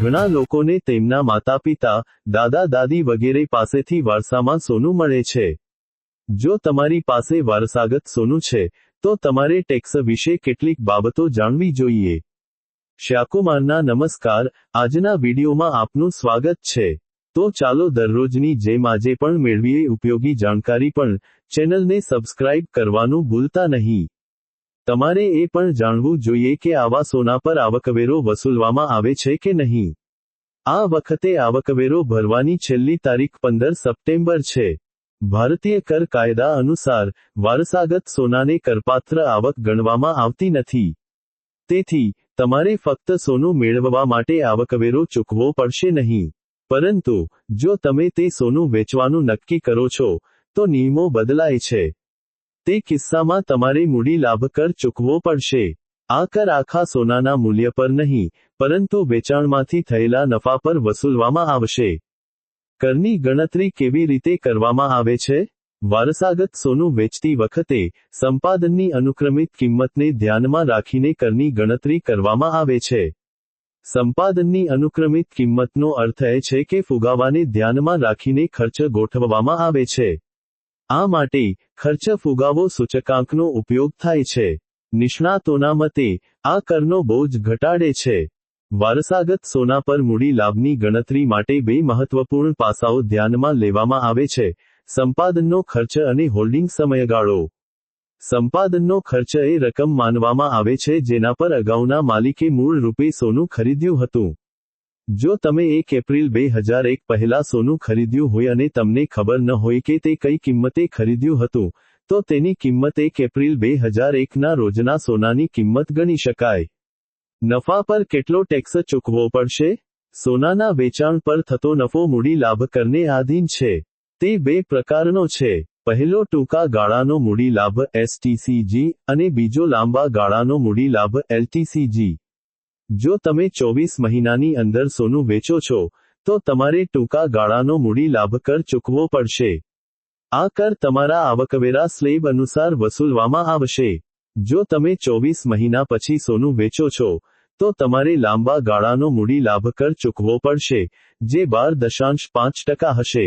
ઘણા લોકોને તેમના માતા પિતા દાદા, દાદી વગેરે પાસેથી વારસામાં સોનું મળે છે. જો તમારી પાસે વારસાગત સોનું છે, તો તમારે ટેક્સ વિશે કેટલીક બાબતો જાણવી જોઈએ. શ્યાકુમારના નમસ્કાર, આજના વિડીયોમાં આપનું સ્વાગત છે. તો ચાલો દરરોજની જેમ આજે પણ મેળવીએ ઉપયોગી જાણકારી પણ. ચેનલને સબસ્ક્રાઇબ કરવાનું ભૂલતા નહીં. તમારે એ પણ જાણવું જોઈએ કે આવા સોના પર આવકવેરો વસૂલવામાં આવે છે કે નહીં. આ વખતે આવકવેરો ભરવાની છેલ્લી તારીખ પંદર સપ્ટેમ્બર છે. ભારતીય કર કાયદા અનુસાર વારસાગત સોનાને કરપાત્ર આવક ગણવામાં આવતી નથી. તેથી, તમારે ફક્ત સોનું મેળવવા માટે આવકવેરો ચૂકવો પડશે નહીં. પરંતુ, જો તમે તે સોનું વેચવાનું નક્કી કરો છો, તો નિયમો બદલાય છે. તે કિસ્સામાં તમારે મૂડી લાભ કર ચૂકવો પડશે. આ કર આખા સોનાના મૂલ્ય પર નહીં, પરંતુ વેચાણમાંથી થયેલા નફા પર વસૂલવામાં આવશે. કરની ગણતરી કેવી રીતે કરવામાં આવે છે? વારસાગત સોનું વેચતી વખતે સંપાદનની અનુક્રમિત કિંમતને ધ્યાનમાં રાખીને કરની ગણતરી કરવામાં આવે છે. સંપાદનની અનુક્રમિત કિંમતનો અર્થ એ છે કે ફુગાવાને ધ્યાનમાં રાખીને ખર્ચ ગોઠવવામાં આવે છે. આ માટે ખર્ચ ફુગાવો સૂચકાંકનો ઉપયોગ થાય છે. નિષ્ણાતોના મતે, આ કરનો બોજ ઘટાડે છે. વારસાગત સોના પર મૂડી લાભની ગણતરી માટે બે મહત્વપૂર્ણ પાસાઓ ધ્યાનમાં લેવામાં આવે છે. સંપાદનનો ખર્ચ અને હોલ્ડિંગ સમયગાળો. સંપાદનનો ખર્ચ એ રકમ માનવામાં આવે છે જેના પર અગાઉના માલિકે મૂળ રૂપે સોનું ખરીદ્યું હતું. જો તમે એક એપ્રિલ બે હજાર એક પહેલા સોનું ખરીદ્યું હોય અને તમને ખબર ન હોય કે તે કઈ કિંમતે ખરીદ્યું હતું, તો તેની કિંમત એક એપ્રિલ બે હજાર એકના રોજના સોનાની કિંમત ગણી શકાય. નફા પર કેટલો ટેક્સ ચૂકવવો પડશે? સોનાના વેચાણ પર થતો નફો મૂડી લાભ કરને આધીન છે. તે બે પ્રકારનો છે. પહેલો ટૂંકા ગાળાનો મૂડી લાભ એસટીસીજી અને બીજો લાંબા ગાળાનો મૂડી લાભ એલટીસીજી જો તમે ચોવીસ મહિનાની અંદર સોનું વેચો છો, તો તમારે ટૂંકા ગાળાનો મૂડી લાભ કર ચૂકવો પડશે. આ કર તમારા આવકવેરા સ્લેબ અનુસાર વસૂલવામાં આવશે. જો તમે ચોવીસ મહિના પછી સોનું વેચો છો, તો તમારે લાંબા ગાળાનો મૂડી લાભ કર ચૂકવો પડશે, જે બાર દશાંશ પાંચ ટકા હશે.